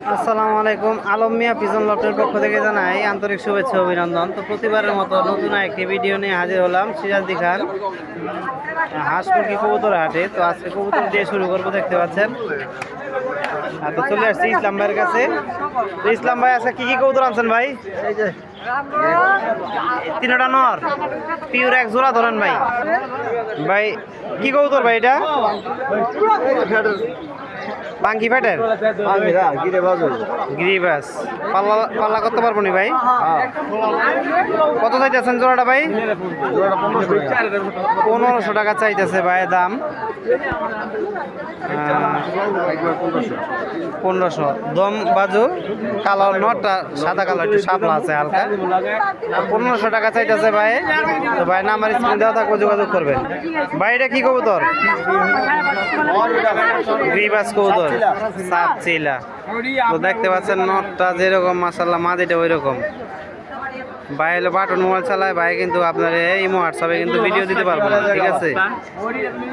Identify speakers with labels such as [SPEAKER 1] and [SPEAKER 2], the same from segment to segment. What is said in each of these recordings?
[SPEAKER 1] আসসালামু আলাইকুম। আলম মিয়া পিজন লটের পক্ষ থেকে জানাই আন্তরিক শুভেচ্ছা অভিনন্দন। তো প্রতিবারের মতো নতুন একটি ভিডিও নিয়ে হাজির হলাম সিরাজদি খান, হাঁস, মুরগি, কবুতর, হাটে। তো আজকে কবুতর দিয়ে শুরু করব, দেখতে পাচ্ছেন। আর তো চলে আসছি ইসলাম ভাইয়ের কাছে। ইসলাম ভাই, আজকে কি কি কবুতর আনছেন ভাই? তিনটা নর। পিওর এক জোড়া ধরেন ভাই। ভাই, কি কবুতর ভাই এটা? বাঙ্কি ফ্যাটের? গিরিবাস। পাল্লা পাল্লা করতে পারব নি ভাই? কত চাইতেছেন জোড়াটা ভাই? পনেরোশো টাকা চাইতেছে ভাই, দাম। পনেরোশো। দম বাজু কালো নটা সাদা কালার, একটু সাপলা আছে হালকা। পনেরোশো টাকা চাইতেছে ভাই। তো ভাই নাম্বার স্ক্রিন দেওয়া থাকব, যোগাযোগ করবেন। ভাই, এটা কি কবুতর? গ্রিবাস কবুতর। চিলা তো দেখতে পাচ্ছেন, নটটা যেরকম মাসাল্লাহ মাদিটা ওই রকম ভাই হলো বাটন মোবাইল চালায় ভাই কিন্তু আপনার এই হোয়াটসঅ্যাপে কিন্তু ভিডিও দিতে পারব না ঠিক আছে?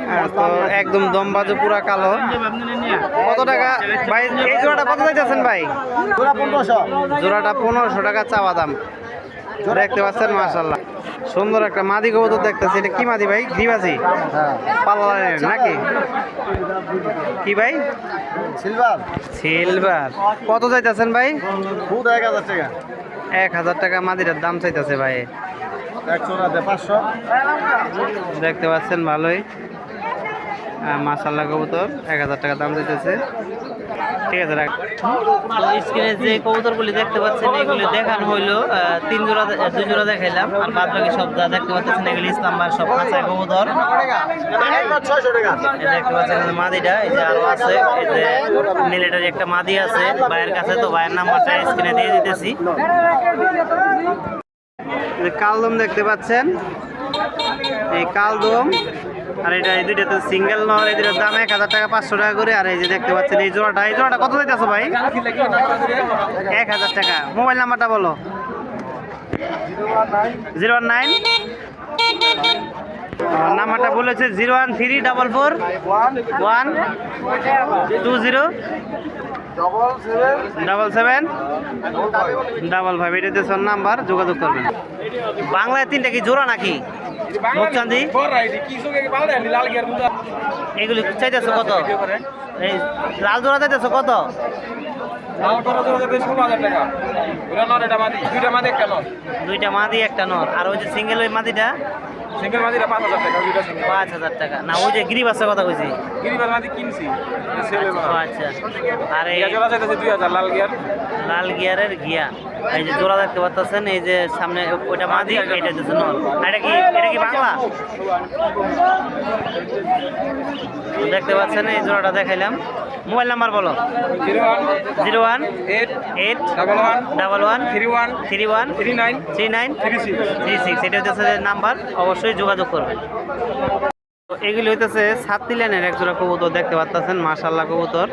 [SPEAKER 1] হ্যাঁ, তো একদম দম বাজু পুরা কালো। কত টাকা? ভাই এই জোড়াটা কত চাইতেছেন ভাই? জোড়াটা পনেরোশো টাকা চাওয়া দাম। দেখতে পাচ্ছেন মাশাল্লাহ সুন্দর একটা মাদি কবুতর দেখতেছি। এটা কি মাদি ভাই? গ্রিবাসি পাল্লা নাকি? কি ভাই?
[SPEAKER 2] সিলভার।
[SPEAKER 1] সিলভার। কত চাইতেছেন ভাই?
[SPEAKER 2] খুব এক হাজার টাকা।
[SPEAKER 1] এক হাজার টাকা মাদিটার দাম চাইতেছে ভাই।
[SPEAKER 2] পাঁচশো।
[SPEAKER 1] দেখতে পাচ্ছেন ভালোই। মাসাল্লাহ কবুতর। এক হাজার টাকা দাম চাইতেছে। ঠিক আছে, রাখ। স্ক্রিনে যে কবুতরগুলি দেখতে পাচ্ছেন, এগুলি দেখানো হইল তিন জোড়া দুই জোড়া দেখাইলাম, আর বাদ বাকি সব যা দেখতে পাচ্ছেন, এগুলি ইসলামবার সব খাঁচায় কবুতর। দেখতে পাচ্ছেন মাদিটা, এই যে আরও আছে, এই যে মিলিটারি একটা মাদি আছে, ভাইয়ের কাছে তো ভাইয়ের নাম্বারটা স্ক্রিনে দিয়ে দিতেছি। কালদম দেখতে পাচ্ছেন, এই কালদম আর এটা এই দুইটাতে সিঙ্গেল নর এই দুটার দাম এক হাজার টাকা, পাঁচশো টাকা করে। আর এই যে দেখতে পাচ্ছেন এই জোড়াটা এই জোড়াটা কত দিতেছো ভাই? এক হাজার টাকা। মোবাইল নাম্বারটা বলো। Zero one nine. নাম্বারটা বলেছে zero one three double four one two zero
[SPEAKER 2] double seven
[SPEAKER 1] double five. সব নাম্বার, যোগাযোগ করবেন। বাংলায় তিনটা কি জোড়া নাকি? মুখচান্দি এগুলি চাইতেছো কত? এই লাল জোড়া চাইতেছো কত? দুইটা মাদি একটা নর। আর ওই যে সিঙ্গেল ওই মাদিটা? পাঁচ হাজার টাকা না ওই যে গিরিবাসের কথা কইছি। ও আচ্ছা আর এই লাল গিয়ারের গিয়া। এই যে জোড়া দেখতে পাচ্ছেন এই যে সামনে ওইটা মাদি এটা হচ্ছে আর এটা কি এটা কি বাংলা? দেখতে পাচ্ছেন এই জোড়াটা দেখাইলাম। মোবাইল নাম্বার বলো। Zero one. Eight. Eight. Double one. Double one. Three one. Three one. Three nine. Three nine. Three six. Three six. এটা হচ্ছে নাম্বার। অবশ্যই যোগাযোগ করবেন। এগুলি হইতেছে সাতটি লাইনের এক জোড়া কবুতর দেখতে পাচ্ছেন মাশাল্লাহ কবুতর।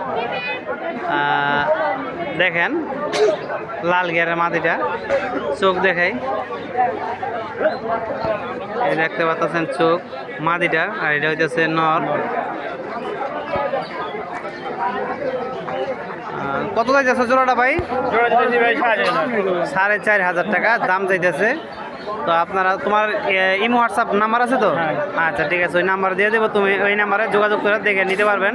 [SPEAKER 1] আহ, দেখেন লাল গিয়ারের মাদিটা চোখ দেখাই। এই দেখতে পাচ্ছেন চোখ মাদিটা আর এটা হইতেছে নর। কত যাইতেছে জোড়াটা ভাই? সাড়ে চার হাজার টাকা দাম চাইতেছে। তো আপনারা তোমার ইমো হোয়াটসঅ্যাপ নাম্বার আছে তো? আচ্ছা ঠিক আছে ওই নাম্বার দিয়ে দেবো তুমি ওই নাম্বারে যোগাযোগ করে দেখে নিতে পারবেন।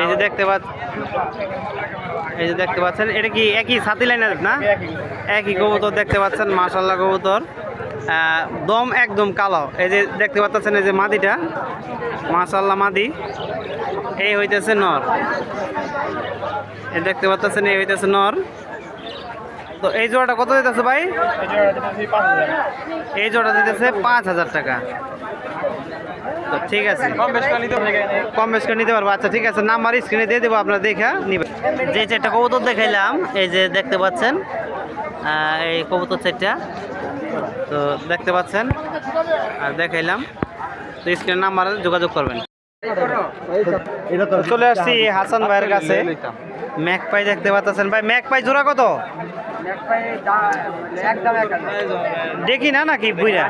[SPEAKER 1] এই যে দেখতে পাচ্ছ এই যে দেখতে পাচ্ছেন এটা কি একই সাথী লাইনের না? একই কবুতর দেখতে পাচ্ছেন মাশাল্লাহ কবুতর। দম একদম কালো। এই যে দেখতে পাচ্ছেন এই যে মাদিটা। মাশাল্লাহ মাদি। এই হইতেছে নর। এই দেখতে পাচ্ছেন এই হইতেছে নর। তো এই জোড়াটা কত দিতেছে ভাই? এই জোড়া দিতেছে পাঁচ হাজার টাকা। তো ঠিক আছে। কম বেশ করে নিতে পারব। আচ্ছা ঠিক আছে, নাম্বার স্ক্রিনে দিয়ে দেবো, আপনারা দেখা নিবেন যে চারটা কবুতর দেখাইলাম, এই যে দেখতে পাচ্ছেন এই কবুতর চারটা তো দেখতে পাচ্ছেন, আর দেখাইলাম। তো স্ক্রিনের নাম্বারে যোগাযোগ করবেন। চলে আসছি হাসান ভাইয়ের কাছে। ম্যাক পাই দেখতে পাচ্ছেন। ভাই ম্যাক পাই জোড়া কত? দেখি না নাকি বুইরা?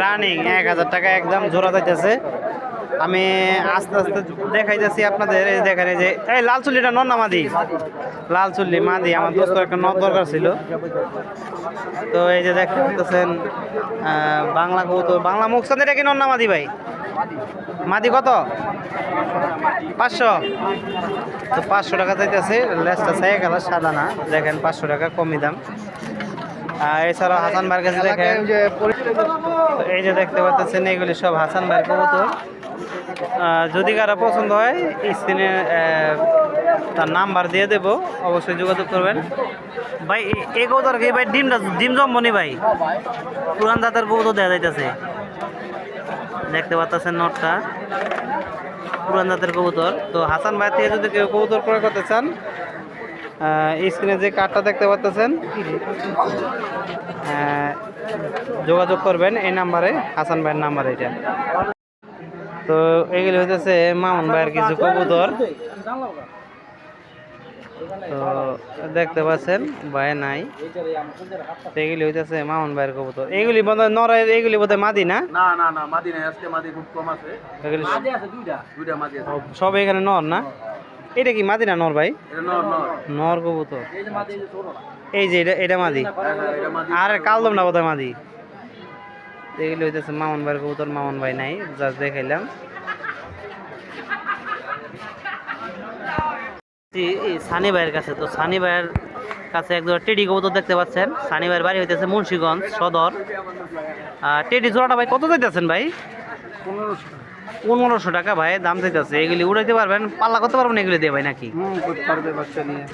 [SPEAKER 1] রানিং এক হাজার টাকা একদম জোড়া যাইতেছে। আমি আস্তে আস্তে দেখাই যাচ্ছি আপনাদের এই দেখেন যে এই লাল চুল্লিটা নর না মাদি? লাল চুল্লি মাদি আমার দোস্ত একটা নর দরকার ছিল। তো এই যে দেখতে পাচ্ছেন আহ, বাংলা কবুতর বাংলা মুখসান এটা কি নর না মাদি ভাই? মাদি কত? পাঁচশো। তো পাঁচশো টাকা চাইতেছে। লেসটা চাই গেল, সাদা না। দেখেন, পাঁচশো টাকা কমই দাম। আর এছাড়াও হাসান বার কাছে দেখেন, এই যে দেখতে পাচ্ছেন, এগুলি সব হাসান ভাইয়ের কবুতর। যদি কারও পছন্দ হয়, স্ক্রিনে তার নাম্বার দিয়ে দেবো, অবশ্যই যোগাযোগ করবেন। ভাই এই কবুতর কি ভাই? ডিমটা ডিম জম্বনি ভাই? পুরান দাঁতের কবুতর দেওয়া যাইতেছে। দেখতে পাচ্ছেন নটটা। পুরান জাতের কবুতর। তো হাসান ভাই থেকে যদি কেউ কবুতর ক্রয় করতে চান স্ক্রিনে যে কার্ডটা দেখতে পাচ্ছেন যোগাযোগ করবেন এই নাম্বারে, হাসান ভাইয়ের নাম্বার এটা। তো এগুলি হইতেছে মামুন ভাইয়ের কিছু কবুতর। তো দেখতে পাচ্ছেন ভাই নাই। এগুলি হইতেছে মামুন ভাইয়ের কবুতর। এগুলি বোধ হয় নরের এগুলি বোধহয় মাদি না?
[SPEAKER 2] না না না মাদি নেই আজকে মাদি খুব কম আছে।
[SPEAKER 1] এগুলি
[SPEAKER 2] দুইটা। মাদি আছে।
[SPEAKER 1] সব এখানে নর না? এটা কি মাদি না নর ভাই?
[SPEAKER 2] নর নর।
[SPEAKER 1] নর কবুতর। এই যে এটা এটা মাদি।
[SPEAKER 2] হ্যাঁ, হ্যাঁ, এটা
[SPEAKER 1] আর কালদম না বোধহয় মাদি। এগুলো হইতেছে মামন ভাইয়ের কবুতর মামন ভাই নাই জাস্ট দেখাইলাম। এই সানি ভাইয়ের কাছে। তো সানি ভাইয়ের কাছে একজন টেডি কবুতর দেখতে পাচ্ছেন। সানি ভাইয়ের বাড়ি হইতেছে মুন্সিগঞ্জ সদর। আর টেডি জোড়াটা ভাই কত চাইতেছেন ভাই? পনেরোশো টাকা ভাই দাম চাইতেছে। এগুলি উড়াইতে পারবেন? পাল্লা করতে পারবেন এগুলি দিয়ে ভাই নাকি?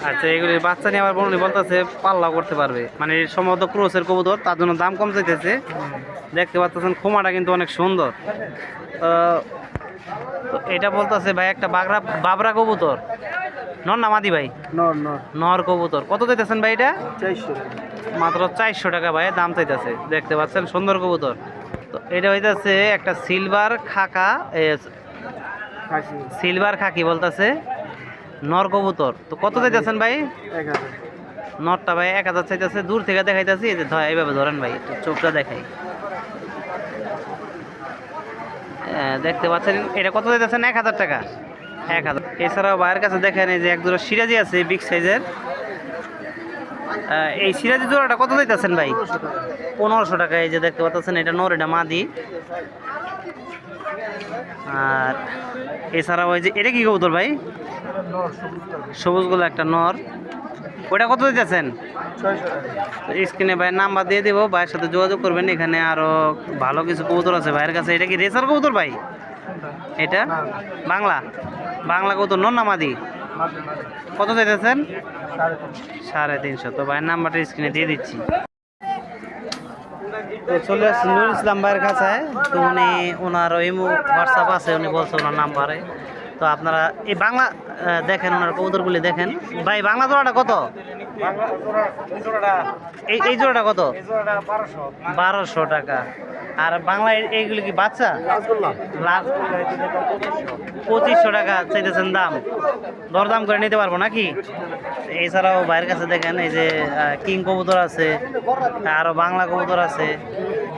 [SPEAKER 1] আচ্ছা এগুলি বাচ্চা নিয়ে আবার বলুন বলতেছে পাল্লা করতে পারবে। মানে সম্ভবত ক্রোসের কবুতর তার জন্য দাম কম চাইতেছে। দেখতে পাচ্ছেন খোমাটা কিন্তু অনেক সুন্দর। তো এটা বলতেছে ভাই একটা বাগরা বাবরা কবুতর। নর না মাদি ভাই?
[SPEAKER 2] নর নর।
[SPEAKER 1] নর কবুতর। কত চাইতেছেন ভাই এটা?
[SPEAKER 2] চারশো।
[SPEAKER 1] মাত্র চারশো টাকা ভাই দাম চাইতেছে। দেখতে পাচ্ছেন সুন্দর কবুতর। তো এটা হইতেছে একটা সিলভার খাকা সিলভার খাকি বলতেছে নর কবুতর। তো কত চাইতেছেন ভাই? নটটা ভাই এক হাজার চাইতেছে। দূর থেকে দেখাইতেছি এই যে এইভাবে ধরেন ভাই একটু চোখটা দেখাই। দেখতে পাচ্ছেন এটা কত চাইতেছেন? এক হাজার টাকা। এক হাজার এছাড়াও ভাইয়ের কাছে দেখেন এই যে এক জোড়া সিরাজি আছে বিগ সাইজের এই সিরাজি জোড়াটা কত চাইতেছেন ভাই? পনেরোশো টাকা, এই যে দেখতে পাচ্ছেন, এটা নর, এটা মাদি। আর এছাড়াও ওই যে, এটা কি কবুতর ভাই? সবুজগুলো একটা নর। ওটা কত দিতেছেন? স্ক্রিনে ভাইয়ের নাম্বার দিয়ে দেবো, ভাইয়ের সাথে যোগাযোগ করবেন। এখানে আরও ভালো কিছু কবুতর আছে ভাইয়ের কাছে। এটা কি রেসার কবুতর ভাই? এটা? বাংলা? বাংলা কবুতর নন না মাদি
[SPEAKER 2] মাদি মাদি
[SPEAKER 1] কত চাইতেছেন?
[SPEAKER 2] সাড়ে তিনশো।
[SPEAKER 1] তো ভাইয়ের নাম্বারটা স্ক্রিনে দিয়ে দিচ্ছি। তো চলে আসছি নুরুল ইসলাম ভাইয়ের কাছে। তো উনি ওনার ইমো হোয়াটসঅ্যাপ আছে উনি বলছে ওনার নাম্বারে। তো আপনারা এই বাংলা দেখেন ওনার কবুতরগুলি দেখেন। ভাই বাংলা জোড়াটা কত? এই এই জোড়াটা কত?
[SPEAKER 2] বারোশো
[SPEAKER 1] টাকা। আর বাংলা এই- এইগুলি কি বাচ্চা? পঁচিশশো টাকা চাইতেছেন দাম। দরদাম করে নিতে পারব নাকি? এছাড়াও বাইরের কাছে দেখেন এই যে কিং কবুতর আছে আরও বাংলা কবুতর আছে।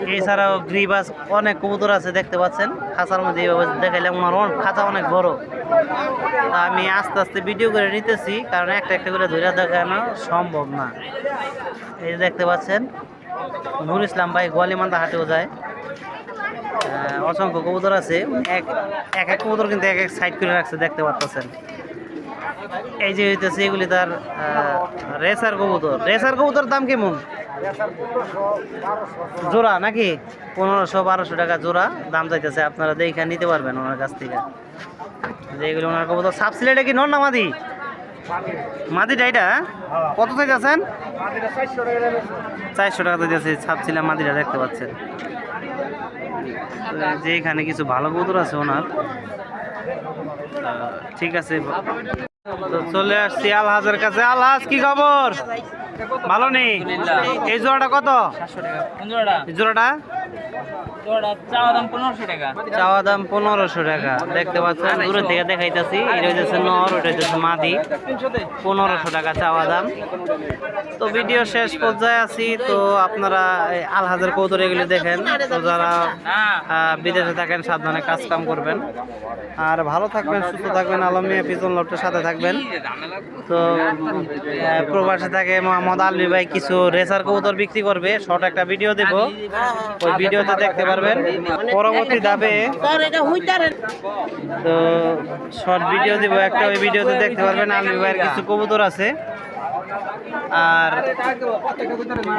[SPEAKER 1] এছাড়াও গ্রিবাস অনেক কবুতর আছে দেখতে পাচ্ছেন। খাঁচার মধ্যে এইভাবে দেখাইলাম ওনার অনেক- খাঁচা অনেক বড়। তা আমি আস্তে আস্তে ভিডিও করে নিতেছি কারণ একটা একটা করে ধরে দেখানো সম্ভব না। এই দেখতে পাচ্ছেন নুর ইসলাম ভাই গোয়ালিমান্দা হাটেও যায়। অসংখ্য কবুতর আছে। এক এক এক কবুতর কিন্তু এক এক সাইড করে রাখছে, দেখতে পাচ্ছেন এই যে হইতেছে, এগুলি তার রেসার কবুতর। রেসার কবুতর দাম কেমন? জোড়া নাকি? পনেরোশো বারোশো টাকা জোড়া। দাম চাইতেছে আপনারা দেখে নিতে পারবেন ওনার কাছ থেকে। যে এগুলি ওনার কবুতর। সাব সিলেটে কি নন না মাদি? মাদিটা এটা? কত চাইতেছেন চারশো টাকা দিতেছে ছাপছিলাম মাদিটা দেখতে পাচ্ছেন। যে এখানে কিছু ভালো কবুতর আছে ওনার ঠিক আছে। তো চলে আসছি আলহাজের কাছে। আলহাজ কি খবর? ভালো নেই? এই জোড়াটা কত? জোড়াটা?
[SPEAKER 3] চাওয়া দাম পনেরোশো টাকা।
[SPEAKER 1] দেখতে পাচ্ছেন, দূরের থেকে দেখাইতেছি এটা হইতেছে নর ওটা হইতেছে মাদি। পনেরোশো টাকা চাওয়া দাম। তো ভিডিও শেষ পর্যায়ে আছি, তো আপনারা আলহাজের কৌতর এগুলি দেখেন। তো যারা বিদেশে থাকেন, সাবধানে কাজ কাম করবেন। আর ভালো থাকবেন, সুস্থ থাকবেন, আলম মিয়া পিজন লফটের সাথে থাকবেন। তো প্রবাসে থাকে মোহাম্মদ আলমি ভাই, কিছু রেসার কবুতর বিক্রি করবে। শর্ট একটা ভিডিও দেব। ওই ভিডিওতে দেখতে পারবেন। পরবর্তী ধাপে তো শর্ট ভিডিও দিব, একটা ওই ভিডিওতে দেখতে পারবেন আলমি ভাইয়ের কিছু কবুতর আছে। আর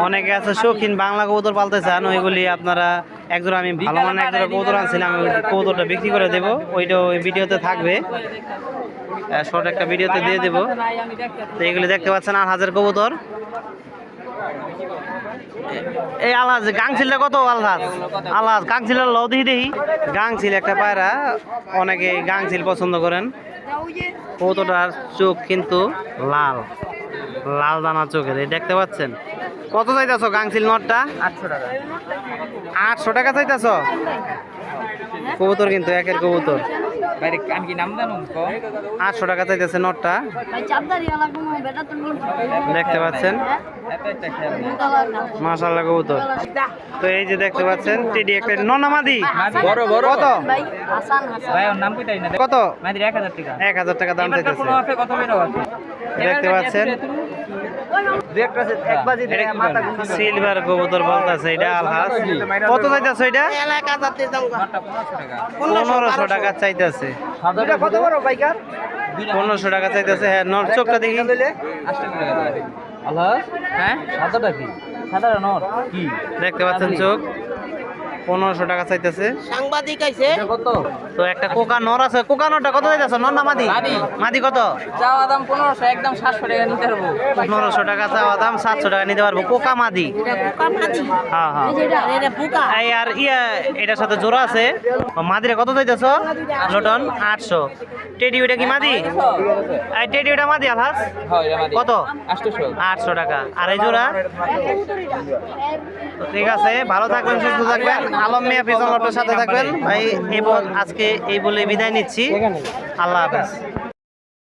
[SPEAKER 1] অনেকে আছে, শৌখিন বাংলা কবুতর পালতে চান, ওইগুলি আপনারা একজন আমি ভালো মানে একজোড়া কবুতর আনছিলাম, আমি কবুতরটা বিক্রি করে দেবো ওইটা ওই ভিডিওতে থাকবে। শর্ট একটা ভিডিওতে দিয়ে দেবো। তো এগুলি দেখতে পাচ্ছেন আর হাজার কবুতর। এই আলহাজ গাংছিলটা কত আলহাজ? আলহাজ গাংছিলের লও দেখি দেখি। গাংছিল একটা পায়রা, অনেকে গাংছিল পছন্দ করেন। কতটার চোখ কিন্তু লাল লাল দানা চোখের, এই দেখতে পাচ্ছেন? কত চাইতেছ গাংছিল নটটা?
[SPEAKER 3] আটশো টাকা।
[SPEAKER 1] আটশো টাকা চাইতেছ? কবুতর কিন্তু, একের কবুতর।
[SPEAKER 3] বাইরে আমি কি নাম জানো?
[SPEAKER 1] আটশো টাকা চাইতেছে নটটা। দেখতে পাচ্ছেন? মাশাল্লাহ কবুতর। তো এই যে দেখতে পাচ্ছেন টিডি একটা ননামাদি
[SPEAKER 3] বড় বড়।
[SPEAKER 1] কত? কত
[SPEAKER 3] এক হাজার টাকা।
[SPEAKER 1] দাম চাইতেছে। দেখতে পাচ্ছেন। সিলভার কবুতর বলতেছে এটা আলহাস। কত চাইতেছে এটা পনেরোশো টাকা। চাইতেছে।
[SPEAKER 2] কত বড় বাইকার
[SPEAKER 1] পনেরোশো টাকা চাইতেছে হ্যাঁ নর চোখটা দেখি।
[SPEAKER 3] আলহাস? হ্যাঁ? সাদাটা কি? সাদাটা নর। কি
[SPEAKER 1] দেখতে পাচ্ছেন চোখ। পনেরোশো টাকা চাইতেছে।
[SPEAKER 3] কত?
[SPEAKER 1] তো একটা কোকা নর আছে। কোকা নরটা কত চাইতেছে? নর না মাদি?
[SPEAKER 3] মাদি।
[SPEAKER 1] কত?
[SPEAKER 3] চাওয়া দাম পনেরোশো একদম সাতশো টাকা নিতে পারব।
[SPEAKER 1] পনেরোশো টাকা চাওয়া দাম সাতশো টাকা নিতে পারব। কোকা মাদি? হ্যাঁ হ্যাঁ। এই আর ইয়া এটার সাথে জোড়া আছে। মাদিরে কত চাইতেছ? লটন আটশো। টেডি ওটা কি মাদি? এই টেডি ওটা মাদি আলহাস?
[SPEAKER 3] হয়
[SPEAKER 1] কত? আটশো টাকা। আর এই জোড়া? ঠিক আছে ভালো থাকবেন সুস্থ থাকবেন। আলম মিয়া ফিজল সাথে থাকবেন। ভাই এবং আজকে এই বলে বিদায় নিচ্ছি। আল্লাহ হাফেজ।